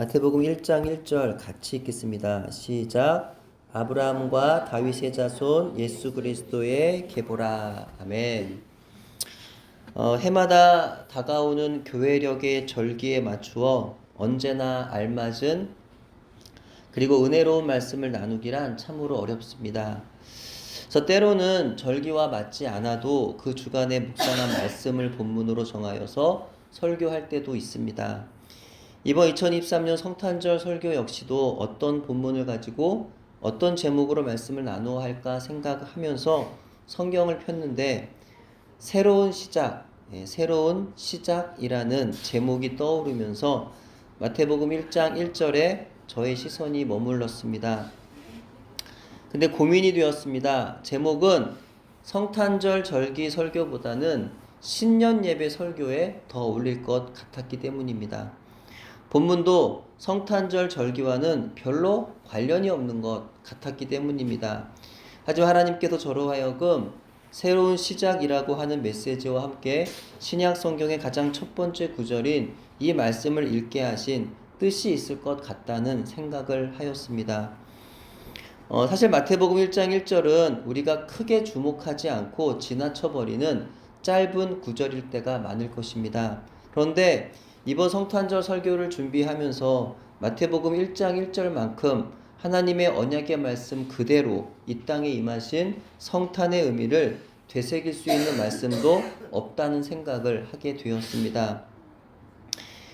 마태복음 1장 1절 같이 읽겠습니다. 시작. 아브라함과 다윗의 자손 예수 그리스도의 계보라. 아멘. 어, 해마다 다가오는 교회력의 절기에 맞추어 언제나 알맞은 그리고 은혜로운 말씀을 나누기란 참으로 어렵습니다. 그래서 때로는 절기와 맞지 않아도 그 주간에 묵상한 말씀을 본문으로 정하여서 설교할 때도 있습니다. 이번 2023년 성탄절 설교 역시도 어떤 본문을 가지고 어떤 제목으로 말씀을 나누어 할까 생각하면서 성경을 폈는데 새로운 시작, 예, 새로운 시작이라는 제목이 떠오르면서 마태복음 1장 1절에 저의 시선이 머물렀습니다. 근데 고민이 되었습니다. 제목은 성탄절 절기 설교보다는 신년 예배 설교에 더 어울릴 것 같았기 때문입니다. 본문도 성탄절 절기와는 별로 관련이 없는 것 같았기 때문입니다. 하지만 하나님께서 저로 하여금 새로운 시작이라고 하는 메시지와 함께 신약 성경의 가장 첫 번째 구절인 이 말씀을 읽게 하신 뜻이 있을 것 같다는 생각을 하였습니다. 어, 사실 마태복음 1장 1절은 우리가 크게 주목하지 않고 지나쳐버리는 짧은 구절일 때가 많을 것입니다. 그런데 이번 성탄절 설교를 준비하면서 마태복음 1장 1절만큼 하나님의 언약의 말씀 그대로 이 땅에 임하신 성탄의 의미를 되새길 수 있는 말씀도 없다는 생각을 하게 되었습니다.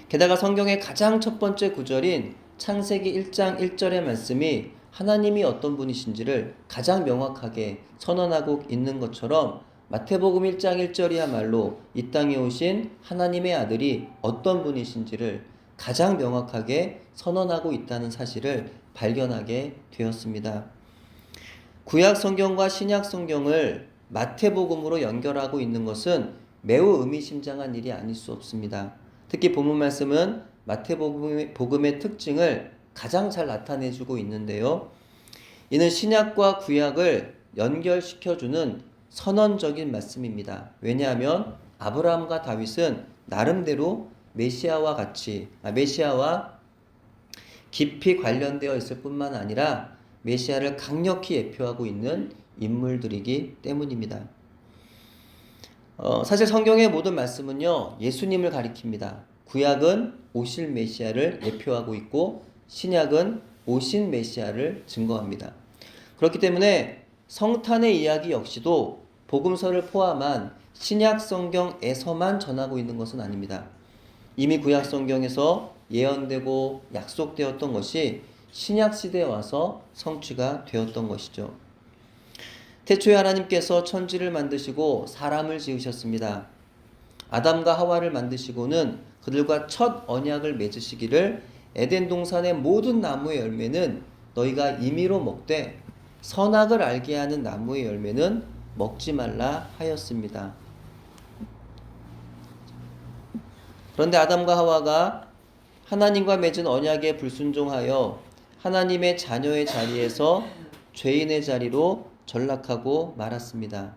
게다가 성경의 가장 첫 번째 구절인 창세기 1장 1절의 말씀이 하나님이 어떤 분이신지를 가장 명확하게 선언하고 있는 것처럼 마태복음 1장 1절이야말로 이 땅에 오신 하나님의 아들이 어떤 분이신지를 가장 명확하게 선언하고 있다는 사실을 발견하게 되었습니다. 구약 성경과 신약 성경을 마태복음으로 연결하고 있는 것은 매우 의미심장한 일이 아닐 수 없습니다. 특히 본문 말씀은 마태복음의 복음의 특징을 가장 잘 나타내주고 있는데요. 이는 신약과 구약을 연결시켜주는 선언적인 말씀입니다. 왜냐하면 아브라함과 다윗은 나름대로 메시아와 같이 아, 메시아와 깊이 관련되어 있을 뿐만 아니라 메시아를 강력히 예표하고 있는 인물들이기 때문입니다. 어, 사실 성경의 모든 말씀은요 예수님을 가리킵니다. 구약은 오실 메시아를 예표하고 있고 신약은 오신 메시아를 증거합니다. 그렇기 때문에 성탄의 이야기 역시도 복음서를 포함한 신약 성경에서만 전하고 있는 것은 아닙니다. 이미 구약 성경에서 예언되고 약속되었던 것이 신약 시대에 와서 성취가 되었던 것이죠. 태초에 하나님께서 천지를 만드시고 사람을 지으셨습니다. 아담과 하와를 만드시고는 그들과 첫 언약을 맺으시기를 에덴 동산의 모든 나무의 열매는 너희가 임의로 먹되 선악을 알게 하는 나무의 열매는 먹지 말라 하였습니다. 그런데 아담과 하와가 하나님과 맺은 언약에 불순종하여 하나님의 자녀의 자리에서 죄인의 자리로 전락하고 말았습니다.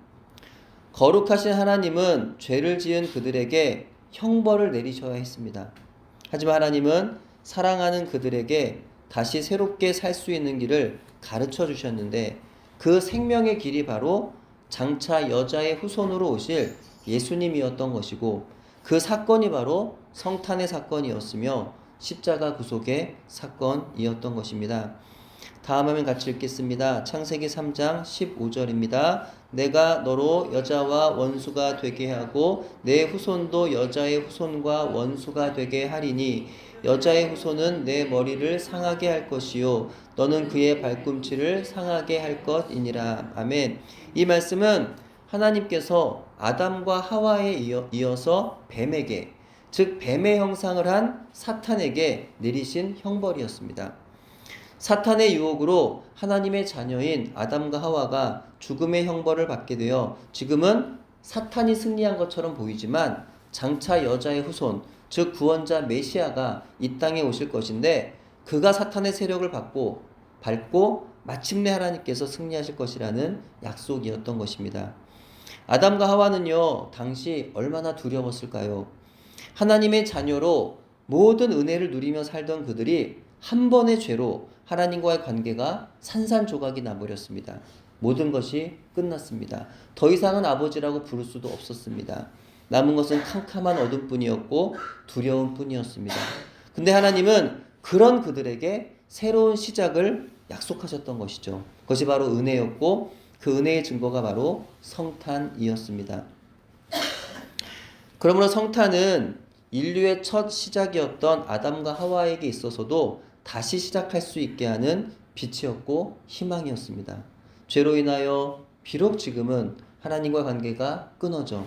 거룩하신 하나님은 죄를 지은 그들에게 형벌을 내리셔야 했습니다. 하지만 하나님은 사랑하는 그들에게 다시 새롭게 살 수 있는 길을 가르쳐 주셨는데 그 생명의 길이 바로 장차 여자의 후손으로 오실 예수님이었던 것이고 그 사건이 바로 성탄의 사건이었으며 십자가 구속의 사건이었던 것입니다. 다음 화면 같이 읽겠습니다. 창세기 3장 15절입니다. 내가 너로 여자와 원수가 되게 하고 내 후손도 여자의 후손과 원수가 되게 하리니 여자의 후손은 내 머리를 상하게 할 것이요 너는 그의 발꿈치를 상하게 할 것이니라. 아멘. 이 말씀은 하나님께서 아담과 하와에 이어서 뱀에게 즉 뱀의 형상을 한 사탄에게 내리신 형벌이었습니다. 사탄의 유혹으로 하나님의 자녀인 아담과 하와가 죽음의 형벌을 받게 되어 지금은 사탄이 승리한 것처럼 보이지만 장차 여자의 후손, 즉 구원자 메시아가 이 땅에 오실 것인데 그가 사탄의 세력을 받고 밟고 마침내 하나님께서 승리하실 것이라는 약속이었던 것입니다. 아담과 하와는요, 당시 얼마나 두려웠을까요? 하나님의 자녀로 모든 은혜를 누리며 살던 그들이 한 번의 죄로 하나님과의 관계가 산산조각이 나버렸습니다. 모든 것이 끝났습니다. 더 이상은 아버지라고 부를 수도 없었습니다. 남은 것은 캄캄한 어둠뿐이었고 두려움 뿐이었습니다. 근데 하나님은 그런 그들에게 새로운 시작을 약속하셨던 것이죠. 그것이 바로 은혜였고 그 은혜의 증거가 바로 성탄이었습니다. 그러므로 성탄은 인류의 첫 시작이었던 아담과 하와에게 있어서도 다시 시작할 수 있게 하는 빛이었고 희망이었습니다. 죄로 인하여 비록 지금은 하나님과 관계가 끊어져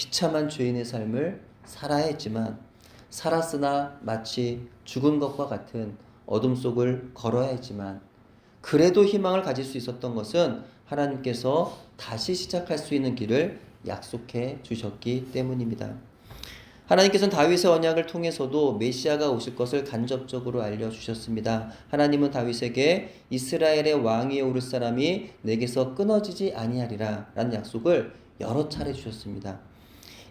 비참한 죄인의 삶을 살아야 했지만 살았으나 마치 죽은 것과 같은 어둠 속을 걸어야 했지만 그래도 희망을 가질 수 있었던 것은 하나님께서 다시 시작할 수 있는 길을 약속해 주셨기 때문입니다. 하나님께서는 다윗의 언약을 통해서도 메시아가 오실 것을 간접적으로 알려 주셨습니다. 하나님은 다윗에게 이스라엘의 왕위에 오를 사람이 내게서 끊어지지 아니하리라 라는 약속을 여러 차례 주셨습니다.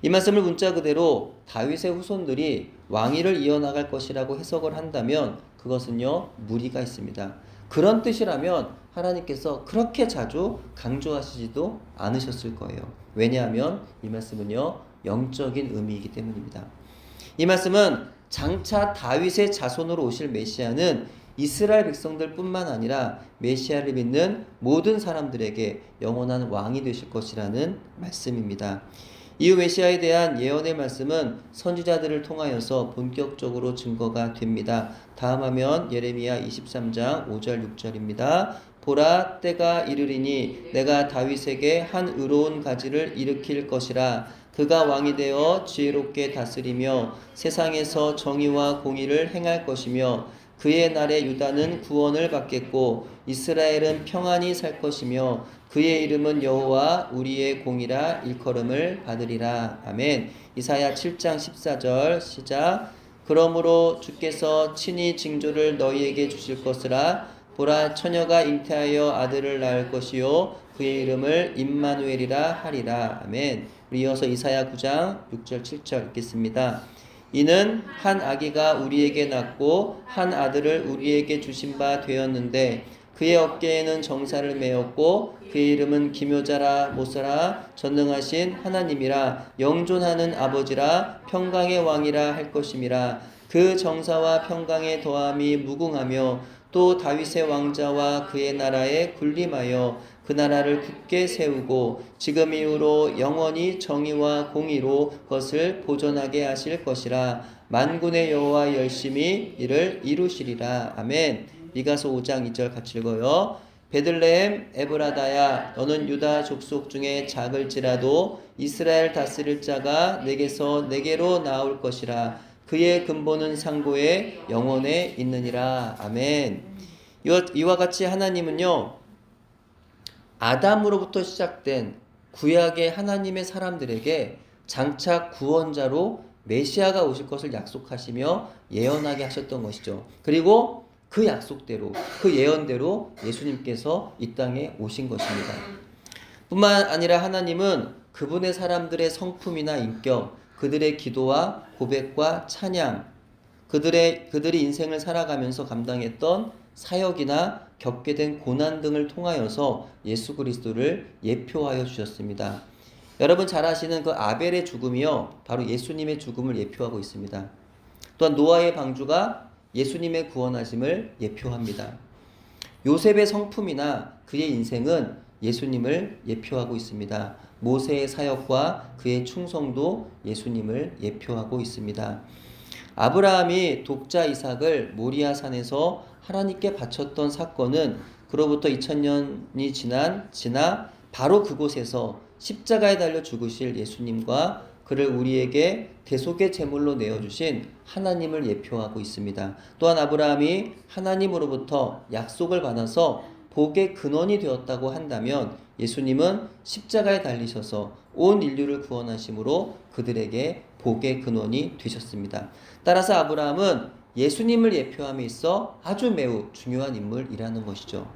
이 말씀을 문자 그대로 다윗의 후손들이 왕위를 이어나갈 것이라고 해석을 한다면 그것은요 무리가 있습니다. 그런 뜻이라면 하나님께서 그렇게 자주 강조하시지도 않으셨을 거예요. 왜냐하면 이 말씀은요 영적인 의미이기 때문입니다. 이 말씀은 장차 다윗의 자손으로 오실 메시아는 이스라엘 백성들뿐만 아니라 메시아를 믿는 모든 사람들에게 영원한 왕이 되실 것이라는 말씀입니다. 이후 메시아에 대한 예언의 말씀은 선지자들을 통하여서 본격적으로 증거가 됩니다. 다음 화면 예레미야 23장 5절 6절입니다. 보라 때가 이르리니 내가 다윗에게 한 의로운 가지를 일으킬 것이라 그가 왕이 되어 지혜롭게 다스리며 세상에서 정의와 공의를 행할 것이며 그의 날에 유다는 구원을 받겠고 이스라엘은 평안히 살 것이며 그의 이름은 여호와 우리의 공이라 일컬음을 받으리라. 아멘. 이사야 7장 14절 시작. 그러므로 주께서 친히 징조를 너희에게 주실 것이라 보라 처녀가 잉태하여 아들을 낳을 것이요 그의 이름을 임마누엘이라 하리라. 아멘. 이어서 이사야 9장 6절 7절 읽겠습니다. 이는 한 아기가 우리에게 낳고 한 아들을 우리에게 주신 바 되었는데 그의 어깨에는 정사를 메었고 그의 이름은 기묘자라 모사라 전능하신 하나님이라 영존하는 아버지라 평강의 왕이라 할 것임이라 그 정사와 평강의 더함이 무궁하며 또 다윗의 왕자와 그의 나라에 군림하여 그 나라를 굳게 세우고 지금 이후로 영원히 정의와 공의로 그것을 보존하게 하실 것이라 만군의 여호와 열심히 이를 이루시리라 아멘. 미가서 5장 2절 같이 읽어요. 베들레헴 에브라다야 너는 유다 족속 중에 작을지라도 이스라엘 다스릴 자가 내게서 내게로 나올 것이라 그의 근본은 상고에 영원에 있느니라 아멘. 이와 같이 하나님은요 아담으로부터 시작된 구약의 하나님의 사람들에게 장차 구원자로 메시아가 오실 것을 약속하시며 예언하게 하셨던 것이죠. 그리고 그 약속대로 그 예언대로 예수님께서 이 땅에 오신 것입니다. 뿐만 아니라 하나님은 그분의 사람들의 성품이나 인격, 그들의 기도와 고백과 찬양, 그들의 그들이 인생을 살아가면서 감당했던 사역이나 겪게 된 고난 등을 통하여서 예수 그리스도를 예표하여 주셨습니다. 여러분 잘 아시는 그 아벨의 죽음이요 바로 예수님의 죽음을 예표하고 있습니다. 또한 노아의 방주가 예수님의 구원하심을 예표합니다. 요셉의 성품이나 그의 인생은 예수님을 예표하고 있습니다. 모세의 사역과 그의 충성도 예수님을 예표하고 있습니다. 아브라함이 독자 이삭을 모리아 산에서 하나님께 바쳤던 사건은 그로부터 2000년이 지난 지나 바로 그곳에서 십자가에 달려 죽으실 예수님과 그를 우리에게 대속의 제물로 내어 주신 하나님을 예표하고 있습니다. 또한 아브라함이 하나님으로부터 약속을 받아서 복의 근원이 되었다고 한다면 예수님은 십자가에 달리셔서 온 인류를 구원하심으로 그들에게 복의 근원이 되셨습니다. 따라서 아브라함은 예수님을 예표함에 있어 아주 매우 중요한 인물이라는 것이죠.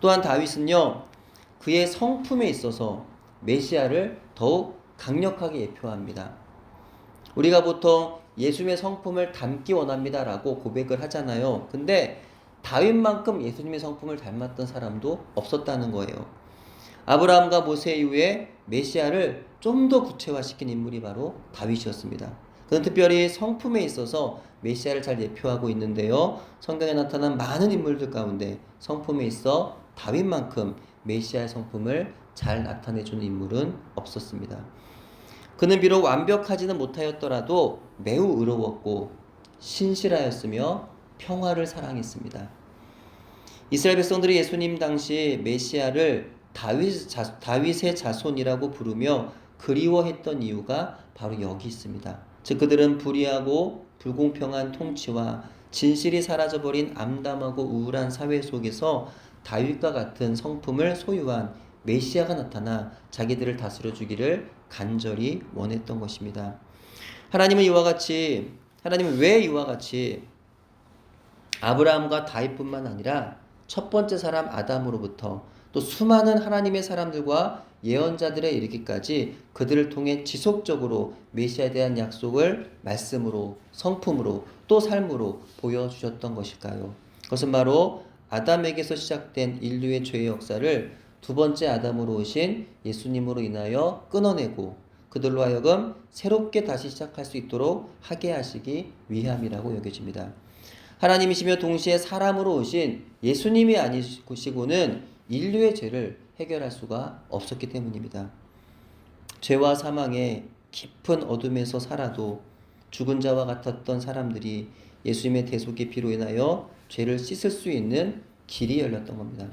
또한 다윗은요, 그의 성품에 있어서 메시아를 더욱 강력하게 예표합니다. 우리가 보통 예수님의 성품을 닮기 원합니다라고 고백을 하잖아요. 근데 다윗만큼 예수님의 성품을 닮았던 사람도 없었다는 거예요. 아브라함과 모세 이후에 메시아를 좀 더 구체화시킨 인물이 바로 다윗이었습니다. 그는 특별히 성품에 있어서 메시아를 잘 예표하고 있는데요. 성경에 나타난 많은 인물들 가운데 성품에 있어 다윗만큼 메시아의 성품을 잘 나타내주는 인물은 없었습니다. 그는 비록 완벽하지는 못하였더라도 매우 의로웠고 신실하였으며 평화를 사랑했습니다. 이스라엘 백성들이 예수님 당시 메시아를 다윗 자, 다윗의 자손이라고 부르며 그리워했던 이유가 바로 여기 있습니다. 즉 그들은 불의하고 불공평한 통치와 진실이 사라져버린 암담하고 우울한 사회 속에서 다윗과 같은 성품을 소유한 메시아가 나타나 자기들을 다스려 주기를 간절히 원했던 것입니다. 하나님은 이와 같이 하나님은 왜 이와 같이 아브라함과 다윗뿐만 아니라 첫 번째 사람 아담으로부터 또 수많은 하나님의 사람들과 예언자들에 이르기까지 그들을 통해 지속적으로 메시아에 대한 약속을 말씀으로 성품으로 또 삶으로 보여주셨던 것일까요? 그것은 바로 아담에게서 시작된 인류의 죄의 역사를 두 번째 아담으로 오신 예수님으로 인하여 끊어내고 그들로 하여금 새롭게 다시 시작할 수 있도록 하게 하시기 위함이라고 여겨집니다. 하나님이시며 동시에 사람으로 오신 예수님이 아니시고는 인류의 죄를 해결할 수가 없었기 때문입니다. 죄와 사망의 깊은 어둠에서 살아도 죽은 자와 같았던 사람들이 예수님의 대속의 피로 인하여 죄를 씻을 수 있는 길이 열렸던 겁니다.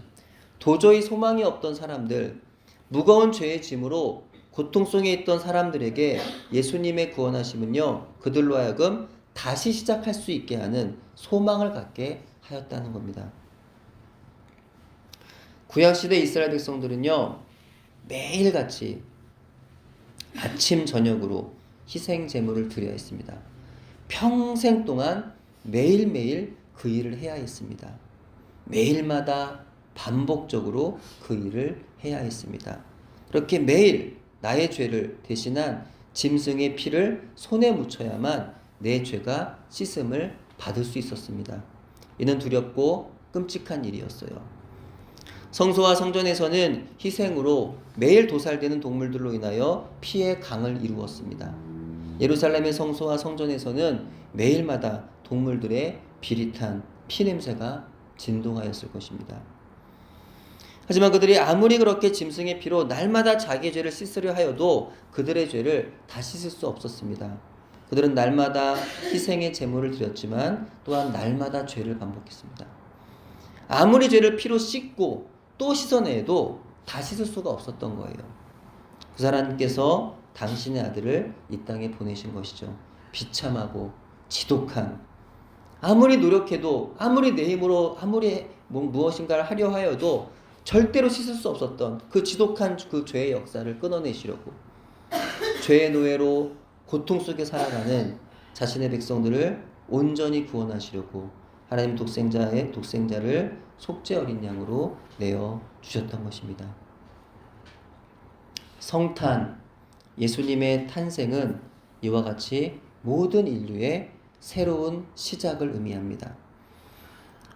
도저히 소망이 없던 사람들, 무거운 죄의 짐으로 고통 속에 있던 사람들에게 예수님의 구원하심은요, 그들로 하여금 다시 시작할 수 있게 하는 소망을 갖게 하였다는 겁니다. 구약시대 이스라엘 백성들은요, 매일같이 아침, 저녁으로 희생 제물을 드려야 했습니다. 평생 동안 매일매일 그 일을 해야 했습니다. 매일마다 반복적으로 그 일을 해야 했습니다. 그렇게 매일 나의 죄를 대신한 짐승의 피를 손에 묻혀야만 내 죄가 씻음을 받을 수 있었습니다. 이는 두렵고 끔찍한 일이었어요. 성소와 성전에서는 희생으로 매일 도살되는 동물들로 인하여 피의 강을 이루었습니다. 예루살렘의 성소와 성전에서는 매일마다 동물들의 비릿한 피 냄새가 진동하였을 것입니다. 하지만 그들이 아무리 그렇게 짐승의 피로 날마다 자기의 죄를 씻으려 하여도 그들의 죄를 다 씻을 수 없었습니다. 그들은 날마다 희생의 제물을 드렸지만 또한 날마다 죄를 반복했습니다. 아무리 죄를 피로 씻고 또 씻어내도 다 씻을 수가 없었던 거예요. 그 사람께서 당신의 아들을 이 땅에 보내신 것이죠. 비참하고 지독한 아무리 노력해도 아무리 내 힘으로 아무리 뭐 무엇인가를 하려 하여도 절대로 씻을 수 없었던 그 지독한 그 죄의 역사를 끊어내시려고 죄의 노예로 고통 속에 살아가는 자신의 백성들을 온전히 구원하시려고 하나님 독생자의 독생자를 속죄 어린 양으로 내어 주셨던 것입니다. 성탄 예수님의 탄생은 이와 같이 모든 인류의 새로운 시작을 의미합니다.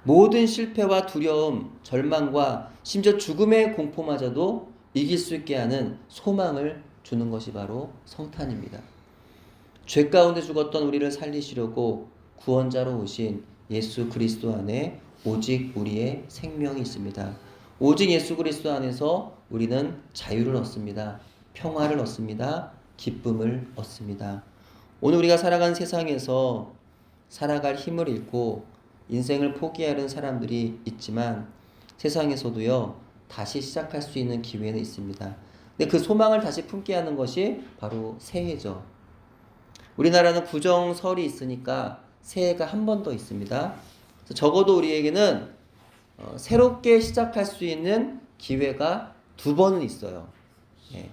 모든 실패와 두려움, 절망과 심지어 죽음의 공포마저도 이길 수 있게 하는 소망을 주는 것이 바로 성탄입니다. 죄 가운데 죽었던 우리를 살리시려고 구원자로 오신 예수 그리스도 안에 오직 우리의 생명이 있습니다. 오직 예수 그리스도 안에서 우리는 자유를 얻습니다. 평화를 얻습니다. 기쁨을 얻습니다. 오늘 우리가 살아간 세상에서 살아갈 힘을 잃고 인생을 포기하는 사람들이 있지만 세상에서도요 다시 시작할 수 있는 기회는 있습니다. 근데 그 소망을 다시 품게 하는 것이 바로 새해죠. 우리나라는 구정설이 있으니까 새해가 한 번 더 있습니다. 적어도 우리에게는 어, 새롭게 시작할 수 있는 기회가 두 번은 있어요. 예.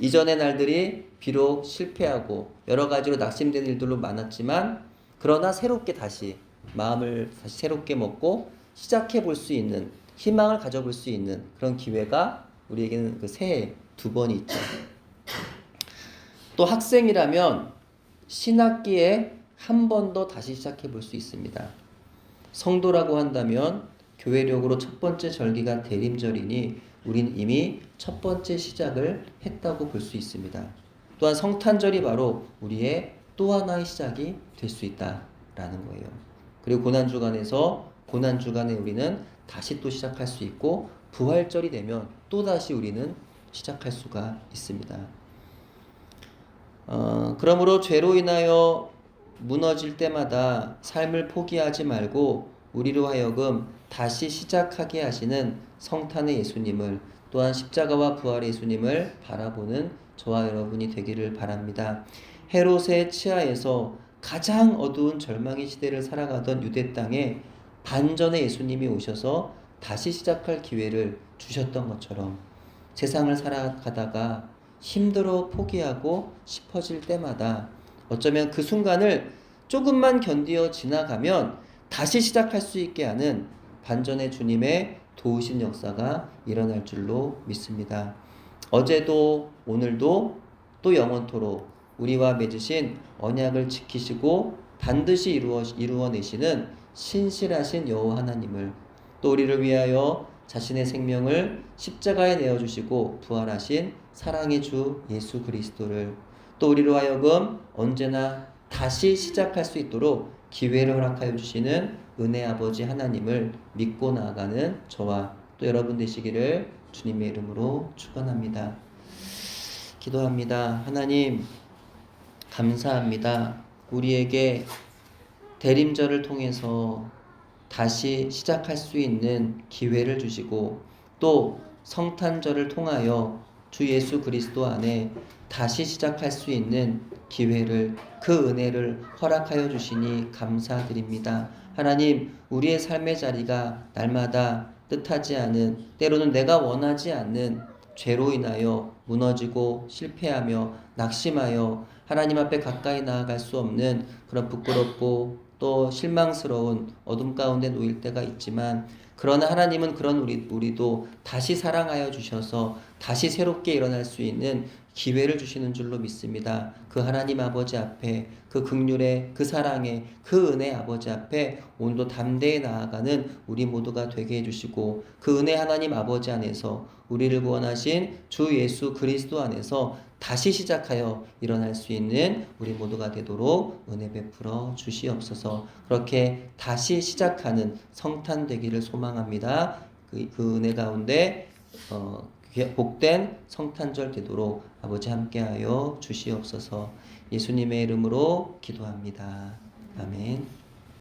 이전의 날들이 비록 실패하고 여러 가지로 낙심된 일들로 많았지만 그러나 새롭게 다시 마음을 다시 새롭게 먹고 시작해 볼 수 있는 희망을 가져볼 수 있는 그런 기회가 우리에게는 그 새해 두 번이 있죠. 또 학생이라면 신학기에 한 번 더 다시 시작해 볼 수 있습니다. 성도라고 한다면 교회력으로 첫 번째 절기가 대림절이니 우린 이미 첫 번째 시작을 했다고 볼 수 있습니다. 또한 성탄절이 바로 우리의 또 하나의 시작이 될 수 있다라는 거예요. 그리고 고난 주간에서 고난 주간에 우리는 다시 또 시작할 수 있고 부활절이 되면 또 다시 우리는 시작할 수가 있습니다. 어, 그러므로 죄로 인하여 무너질 때마다 삶을 포기하지 말고 우리로 하여금 다시 시작하게 하시는 성탄의 예수님을 또한 십자가와 부활의 예수님을 바라보는 저와 여러분이 되기를 바랍니다. 헤롯의 치하에서 가장 어두운 절망의 시대를 살아가던 유대 땅에 반전의 예수님이 오셔서 다시 시작할 기회를 주셨던 것처럼 세상을 살아가다가 힘들어 포기하고 싶어질 때마다 어쩌면 그 순간을 조금만 견디어 지나가면 다시 시작할 수 있게 하는 반전의 주님의 도우신 역사가 일어날 줄로 믿습니다. 어제도 오늘도 또 영원토록 우리와 맺으신 언약을 지키시고 반드시 이루어 이루어내시는 신실하신 여호와 하나님을 또 우리를 위하여 자신의 생명을 십자가에 내어 주시고 부활하신 사랑의 주 예수 그리스도를 또 우리로 하여금 언제나 다시 시작할 수 있도록 기회를 허락하여 주시는 은혜 아버지 하나님을 믿고 나아가는 저와 또 여러분 되시기를 주님의 이름으로 축원합니다. 기도합니다. 하나님 감사합니다. 우리에게 대림절을 통해서 다시 시작할 수 있는 기회를 주시고 또 성탄절을 통하여 주 예수 그리스도 안에 다시 시작할 수 있는 기회를 그 은혜를 허락하여 주시니 감사드립니다. 하나님, 우리의 삶의 자리가 날마다 뜻하지 않은 때로는 내가 원하지 않는 죄로 인하여 무너지고 실패하며 낙심하여 하나님 앞에 가까이 나아갈 수 없는 그런 부끄럽고 또 실망스러운 어둠 가운데 놓일 때가 있지만 그러나 하나님은 그런 우리 우리도 다시 사랑하여 주셔서 다시 새롭게 일어날 수 있는 기회를 주시는 줄로 믿습니다. 그 하나님 아버지 앞에 그 극률의 그 사랑의 그 은혜 아버지 앞에 오늘도 담대히 나아가는 우리 모두가 되게 해주시고 그 은혜 하나님 아버지 안에서 우리를 구원하신 주 예수 그리스도 안에서 다시 시작하여 일어날 수 있는 우리 모두가 되도록 은혜 베풀어 주시옵소서 그렇게 다시 시작하는 성탄 되기를 소망합니다. 그, 그 은혜 가운데 어, 복된 성탄절 되도록 아버지 함께하여 주시옵소서 예수님의 이름으로 기도합니다. 아멘.